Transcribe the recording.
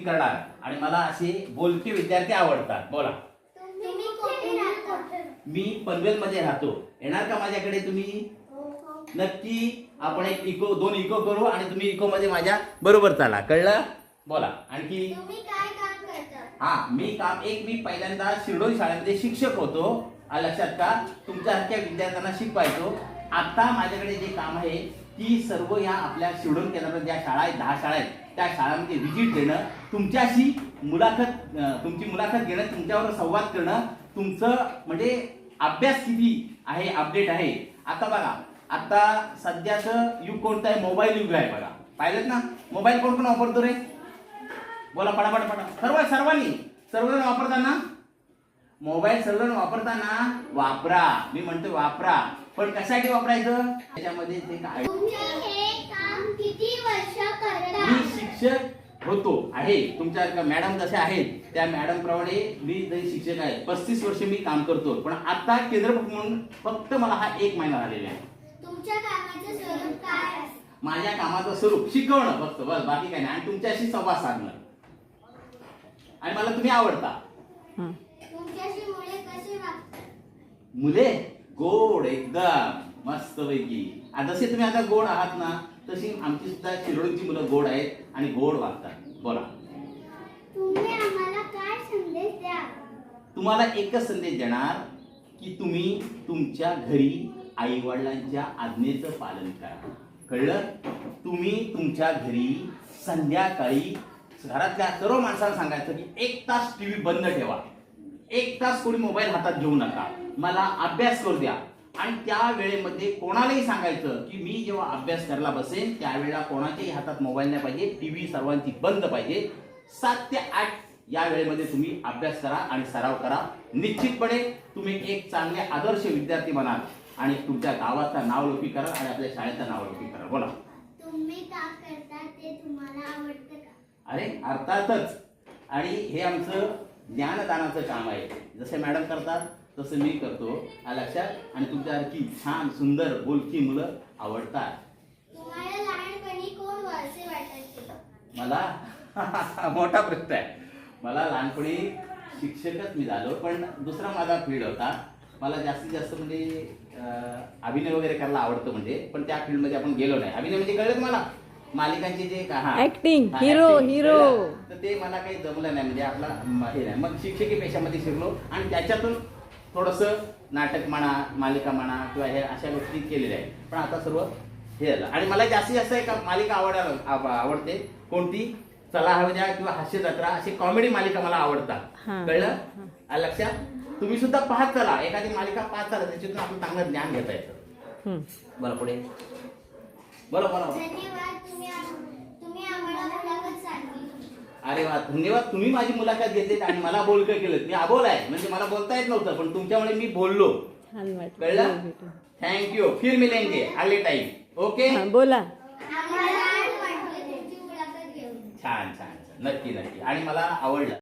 करणार. आणि मला असे बोलके विद्यार्थी आवडतात. बोला. मी पनवेल मध्ये राहतो. येणार का माझ्याकडे तुम्ही? नक्की आपण एक इको दोन इको करू आणि तुम्ही इको मध्ये माझ्या बरोबर चाला. कळलं? बोला. आणखी? तुम्ही काय काम करता? हा मी काम एक मी पहिल्यांदा शिरडोई शाळेमध्ये शिक्षक होतो. लक्षात का तुमच्यासारख्या विद्यार्थ्यांना शिकवायचो. आता माझ्याकडे जे काम आहे की सर्व या आपल्या शिवडून केंद्रात ज्या शाळा आहेत दहा शाळा आहेत त्या शाळांमध्ये व्हिजिट देणं तुमच्याशी मुलाखत तुमची मुलाखत घेणं तुमच्यावर संवाद करणं तुमचं म्हणजे अभ्यास किती आहे अपडेट आहे. आता बघा आता सध्याचं युग कोणतं आहे? मोबाईल युग आहे बघा. पाहिलं ना? मोबाईल कोण कोण वापरतो रे? बोला पडा पडा पडा सर्व सर्वांनी सर्वजण वापरताना? मोबाईल सर्वजण वापरताना वापरा. मी म्हणतो वापरा. पण कशासाठी वापरायचं? त्याच्यामध्ये ते काय? तुम्ही काम किती वर्ष करता? मी शिक्षक होतो. आहे. तुमच्या मॅडम जसे आहेत त्या मॅडम प्रमाणे मी जरी शिक्षक आहे पस्तीस वर्ष मी काम करतो. पण आता केंद्रप्रमुख म्हणून फक्त मला हा एक महिना झालेला आहे. तुमच्या कामाचे स्वरूप काय असते माझ्या कामाचं स्वरूप शिकवणं फक्त. बस. बाकी काही नाही. आणि तुमच्याशी संवाद साधणं. आणि मला तुम्ही आवडता. तुमच्याशी मुले कसे वागतात? मुले? गोड एकदम. मस्त पैकी जसे तुम्ही आता गोड आहात ना तशी आमची सुद्धा शिरोडची मुलं गोड आहेत आणि गोड वागतात. बोला. तुम्ही आम्हाला काय संदेश द्या तुम्हाला एकच संदेश देणार की तुम्ही तुमच्या घरी आई वडिलांच्या आज्ञेचं पालन करा. कळलं? तुम्ही तुमच्या घरी संध्याकाळी घरातल्या सर्व माणसाला सांगायचं की एक तास टीव्ही बंद ठेवा. एक तास कोणी मोबाईल हातात घेऊ नका. मला अभ्यास करू द्या. आणि त्या वेळेमध्ये कोणालाही सांगायचं की मी जेव्हा अभ्यास करायला बसेन त्यावेळेला कोणाच्याही हातात मोबाईल नाही पाहिजे टीव्ही सर्वांची बंद पाहिजे. सात ते आठ या वेळेमध्ये तुम्ही अभ्यास करा आणि सराव करा. निश्चितपणे तुम्ही एक चांगले आदर्श विद्यार्थी बनाल आणि तुमच्या गावाचं नावलौकिक करा आणि आपल्या शाळेचं नावलौकिक करा. बोला. तुम्ही का करता ते तुम्हाला आवडतं का? अरे अर्थातच. आणि हे आमचं ज्ञानदानाचं काम आहे. जसे मॅडम करतात तसं मी करतो. लक्षात? आणि तुमच्यासारखी छान सुंदर बोलकी मुलं आवडतात. मला? मोठा प्रश्न आहे. मला लहानपणी शिक्षकच मी झालो पण दुसरा माझा फील्ड होता. मला जास्तीत जास्त म्हणजे अभिनय वगैरे करायला आवडतं म्हणजे पण त्या फील्डमध्ये आपण गेलो नाही. अभिनय म्हणजे कळलं तुम्हाला? मालिकांचे जे हा. हा, acting. hero. कळलं? तर ते मला काही जमलं नाही. म्हणजे आपला म, हे नाही. मग शिक्षकी पेशामध्ये शिरलो आणि त्याच्यातून थोडंसं नाटक म्हणा मालिका म्हणा किंवा हे अशा गोष्टी केलेल्या आहेत. पण आता सर्व हे झालं. आणि मला जास्तीत जास्त एक मालिका आवडायला आव- आवडते. कोणती? चला हवं द्या किंवा हास्य जत्रा अशी कॉमेडी मालिका मला आवडतात. कळलं? लक्षात? तुम्ही सुद्धा पाहत चला. एखादी मालिका पाहत चला. त्याच्यातून आपलं चांगलं ज्ञान घेता येतं. बरं पुढे. बोला बोला बोला. धन्यवाद तुम्ही आम- तुम्ही आम्हाला मुलाखत सांगितली अरे वा धन्यवाद तुम्ही माझी मुलाखत घेतली आणि मला बोलकं केलं मी अबोल आहे म्हणजे मला बोलता येत नव्हतं पण तुमच्यामुळे मी बोललो. कळलं? हो. थँक्यू फिर मिलेंगे अगले टाइम ओके हा, बोला. छान छान छान. नक्की नक्की. आणि मला आवडलं.